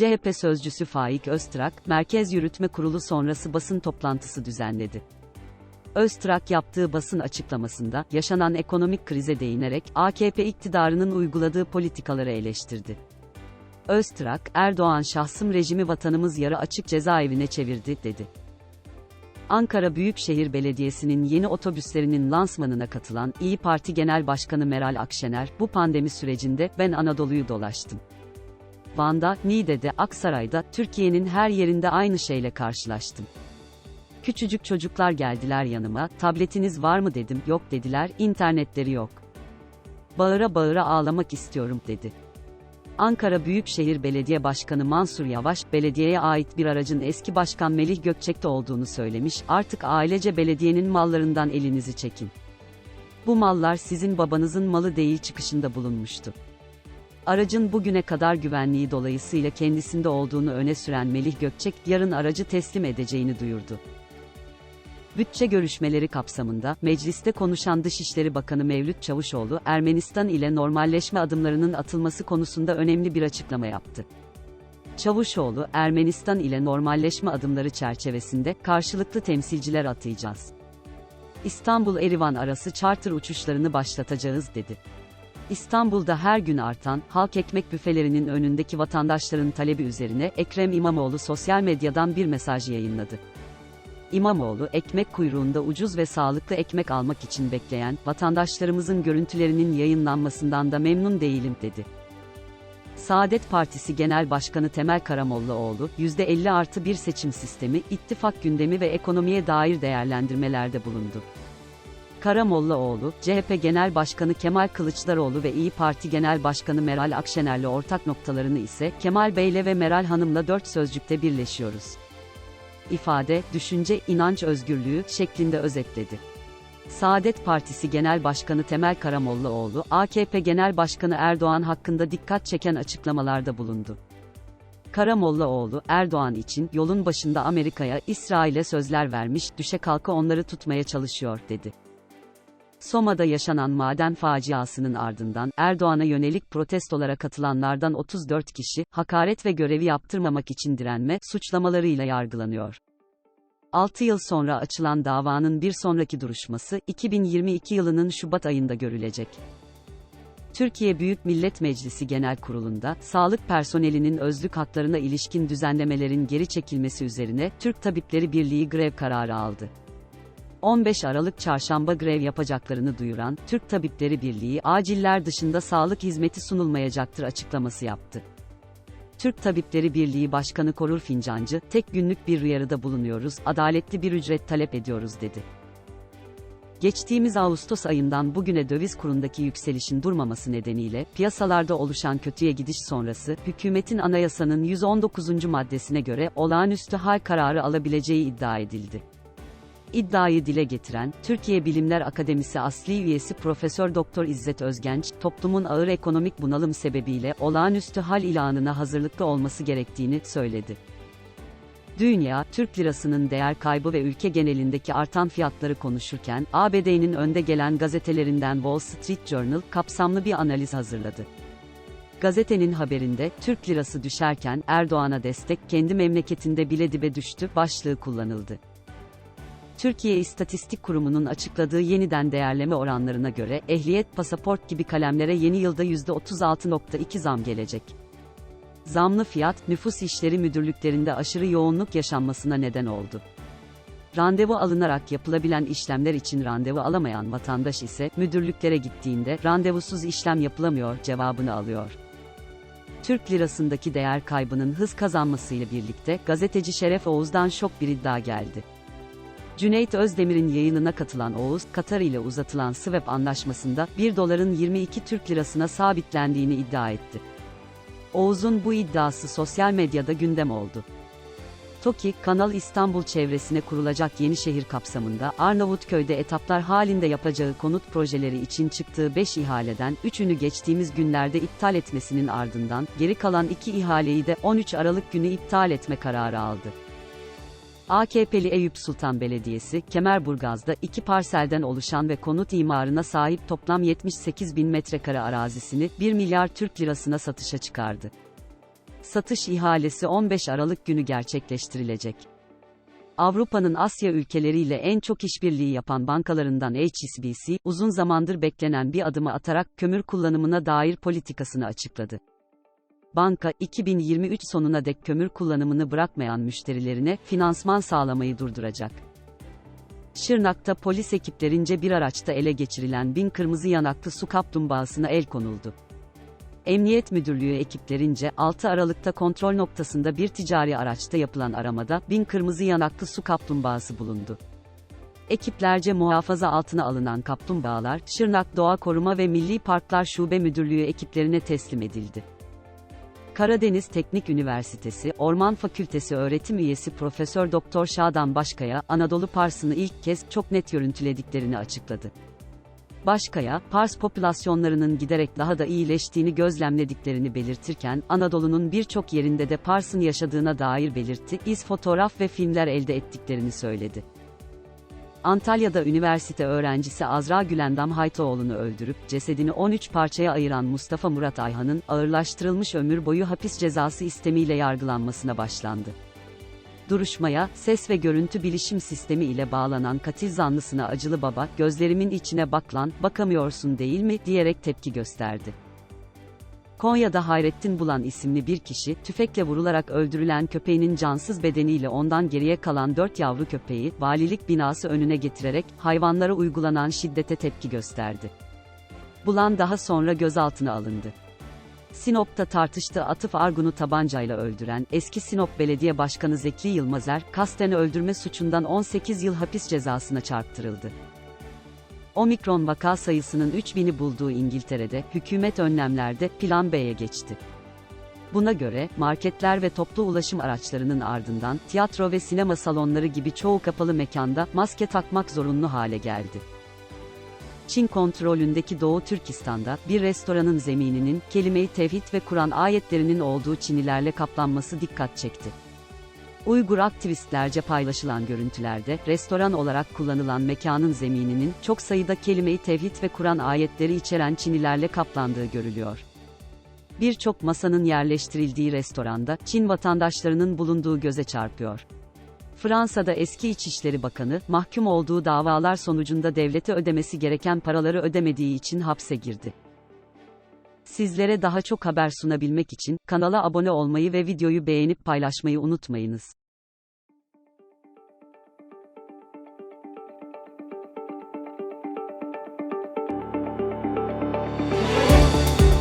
CHP sözcüsü Faik Öztrak, Merkez Yürütme Kurulu sonrası basın toplantısı düzenledi. Öztrak yaptığı basın açıklamasında, yaşanan ekonomik krize değinerek, AKP iktidarının uyguladığı politikaları eleştirdi. Öztrak, Erdoğan şahsım rejimi vatanımız yarı açık cezaevine çevirdi, dedi. Ankara Büyükşehir Belediyesi'nin yeni otobüslerinin lansmanına katılan İyi Parti Genel Başkanı Meral Akşener, bu pandemi sürecinde ben Anadolu'yu dolaştım. Van'da, Niğde'de, Aksaray'da, Türkiye'nin her yerinde aynı şeyle karşılaştım. Küçücük çocuklar geldiler yanıma, tabletiniz var mı dedim, yok dediler, internetleri yok. Bağıra bağıra ağlamak istiyorum dedi. Ankara Büyükşehir Belediye Başkanı Mansur Yavaş, belediyeye ait bir aracın eski başkan Melih Gökçek'te olduğunu söylemiş, artık ailece belediyenin mallarından elinizi çekin. Bu mallar sizin babanızın malı değil çıkışında bulunmuştu. Aracın bugüne kadar güvenliği dolayısıyla kendisinde olduğunu öne süren Melih Gökçek, yarın aracı teslim edeceğini duyurdu. Bütçe görüşmeleri kapsamında, mecliste konuşan Dışişleri Bakanı Mevlüt Çavuşoğlu, Ermenistan ile normalleşme adımlarının atılması konusunda önemli bir açıklama yaptı. Çavuşoğlu, Ermenistan ile normalleşme adımları çerçevesinde, karşılıklı temsilciler atayacağız. İstanbul-Erivan arası charter uçuşlarını başlatacağız dedi. İstanbul'da her gün artan, halk ekmek büfelerinin önündeki vatandaşların talebi üzerine, Ekrem İmamoğlu sosyal medyadan bir mesaj yayınladı. İmamoğlu, ekmek kuyruğunda ucuz ve sağlıklı ekmek almak için bekleyen, vatandaşlarımızın görüntülerinin yayınlanmasından da memnun değilim, dedi. Saadet Partisi Genel Başkanı Temel Karamollaoğlu, %50 artı bir seçim sistemi, ittifak gündemi ve ekonomiye dair değerlendirmelerde bulundu. Karamollaoğlu, CHP Genel Başkanı Kemal Kılıçdaroğlu ve İyi Parti Genel Başkanı Meral Akşener'le ortak noktalarını ise, Kemal Bey'le ve Meral Hanım'la dört sözcükte birleşiyoruz ifade, düşünce, inanç özgürlüğü şeklinde özetledi. Saadet Partisi Genel Başkanı Temel Karamollaoğlu, AKP Genel Başkanı Erdoğan hakkında dikkat çeken açıklamalarda bulundu. Karamollaoğlu, Erdoğan için yolun başında Amerika'ya, İsrail'e sözler vermiş, düşe kalka onları tutmaya çalışıyor, dedi. Soma'da yaşanan maden faciasının ardından Erdoğan'a yönelik protestolara katılanlardan 34 kişi, hakaret ve görevi yaptırmamak için direnme suçlamalarıyla yargılanıyor. 6 yıl sonra açılan davanın bir sonraki duruşması, 2022 yılının Şubat ayında görülecek. Türkiye Büyük Millet Meclisi Genel Kurulu'nda, sağlık personelinin özlük haklarına ilişkin düzenlemelerin geri çekilmesi üzerine, Türk Tabipleri Birliği grev kararı aldı. 15 Aralık çarşamba grev yapacaklarını duyuran, Türk Tabipleri Birliği, aciller dışında sağlık hizmeti sunulmayacaktır açıklaması yaptı. Türk Tabipleri Birliği Başkanı Korur Fincancı, tek günlük bir uyarıda bulunuyoruz, adaletli bir ücret talep ediyoruz dedi. Geçtiğimiz Ağustos ayından bugüne döviz kurundaki yükselişin durmaması nedeniyle, piyasalarda oluşan kötüye gidiş sonrası, hükümetin anayasanın 119. maddesine göre, olağanüstü hal kararı alabileceği iddia edildi. İddiayı dile getiren, Türkiye Bilimler Akademisi asli üyesi Profesör Doktor İzzet Özgenç, toplumun ağır ekonomik bunalım sebebiyle olağanüstü hal ilanına hazırlıklı olması gerektiğini söyledi. Dünya, Türk lirasının değer kaybı ve ülke genelindeki artan fiyatları konuşurken, ABD'nin önde gelen gazetelerinden Wall Street Journal, kapsamlı bir analiz hazırladı. Gazetenin haberinde, Türk lirası düşerken, Erdoğan'a destek, kendi memleketinde bile dibe düştü, başlığı kullanıldı. Türkiye İstatistik Kurumu'nun açıkladığı yeniden değerleme oranlarına göre, ehliyet, pasaport gibi kalemlere yeni yılda %36.2 zam gelecek. Zamlı fiyat, nüfus işleri müdürlüklerinde aşırı yoğunluk yaşanmasına neden oldu. Randevu alınarak yapılabilen işlemler için randevu alamayan vatandaş ise, müdürlüklere gittiğinde, randevusuz işlem yapılamıyor cevabını alıyor. Türk lirasındaki değer kaybının hız kazanmasıyla birlikte, gazeteci Şeref Oğuz'dan şok bir iddia geldi. Cüneyt Özdemir'in yayınına katılan Oğuz, Katar ile uzatılan swap anlaşmasında 1 doların 22 Türk lirasına sabitlendiğini iddia etti. Oğuz'un bu iddiası sosyal medyada gündem oldu. TOKİ, Kanal İstanbul çevresine kurulacak yeni şehir kapsamında Arnavutköy'de etaplar halinde yapacağı konut projeleri için çıktığı 5 ihaleden 3'ünü geçtiğimiz günlerde iptal etmesinin ardından geri kalan 2 ihaleyi de 13 Aralık günü iptal etme kararı aldı. AKP'li Eyüp Sultan Belediyesi, Kemerburgaz'da iki parselden oluşan ve konut imarına sahip toplam 78 bin metrekare arazisini 1 milyar Türk lirasına satışa çıkardı. Satış ihalesi 15 Aralık günü gerçekleştirilecek. Avrupa'nın Asya ülkeleriyle en çok işbirliği yapan bankalarından HSBC, uzun zamandır beklenen bir adımı atarak kömür kullanımına dair politikasını açıkladı. Banka, 2023 sonuna dek kömür kullanımını bırakmayan müşterilerine finansman sağlamayı durduracak. Şırnak'ta polis ekiplerince bir araçta ele geçirilen bin kırmızı yanaklı su kaplumbağasına el konuldu. Emniyet Müdürlüğü ekiplerince 6 Aralık'ta kontrol noktasında bir ticari araçta yapılan aramada bin kırmızı yanaklı su kaplumbağası bulundu. Ekiplerce muhafaza altına alınan kaplumbağalar, Şırnak Doğa Koruma ve Milli Parklar Şube Müdürlüğü ekiplerine teslim edildi. Karadeniz Teknik Üniversitesi Orman Fakültesi öğretim üyesi Profesör Doktor Şadan Başkaya, Anadolu Pars'ını ilk kez çok net görüntülediklerini açıkladı. Başkaya, Pars popülasyonlarının giderek daha da iyileştiğini gözlemlediklerini belirtirken, Anadolu'nun birçok yerinde de Pars'ın yaşadığına dair belirtti, iz fotoğraf ve filmler elde ettiklerini söyledi. Antalya'da üniversite öğrencisi Azra Gülendam Haytoğlu'nu öldürüp cesedini 13 parçaya ayıran Mustafa Murat Ayhan'ın ağırlaştırılmış ömür boyu hapis cezası istemiyle yargılanmasına başlandı. Duruşmaya, ses ve görüntü bilişim sistemi ile bağlanan katil zanlısına acılı baba, gözlerimin içine bak lan, bakamıyorsun değil mi, diyerek tepki gösterdi. Konya'da Hayrettin Bulan isimli bir kişi, tüfekle vurularak öldürülen köpeğinin cansız bedeniyle ondan geriye kalan dört yavru köpeği, valilik binası önüne getirerek, hayvanlara uygulanan şiddete tepki gösterdi. Bulan daha sonra gözaltına alındı. Sinop'ta tartıştığı Atıf Argun'u tabancayla öldüren eski Sinop Belediye Başkanı Zeki Yılmazer, kasten öldürme suçundan 18 yıl hapis cezasına çarptırıldı. Omikron vaka sayısının 3000'i bulduğu İngiltere'de, hükümet önlemlerde Plan B'ye geçti. Buna göre, marketler ve toplu ulaşım araçlarının ardından, tiyatro ve sinema salonları gibi çoğu kapalı mekanda, maske takmak zorunlu hale geldi. Çin kontrolündeki Doğu Türkistan'da, bir restoranın zemininin, kelime-i tevhid ve Kur'an ayetlerinin olduğu çinilerle kaplanması dikkat çekti. Uygur aktivistlerce paylaşılan görüntülerde, restoran olarak kullanılan mekanın zemininin, çok sayıda kelime-i tevhid ve Kur'an ayetleri içeren çinilerle kaplandığı görülüyor. Birçok masanın yerleştirildiği restoranda, Çin vatandaşlarının bulunduğu göze çarpıyor. Fransa'da eski İçişleri Bakanı, mahkum olduğu davalar sonucunda devlete ödemesi gereken paraları ödemediği için hapse girdi. Sizlere daha çok haber sunabilmek için kanala abone olmayı ve videoyu beğenip paylaşmayı unutmayınız.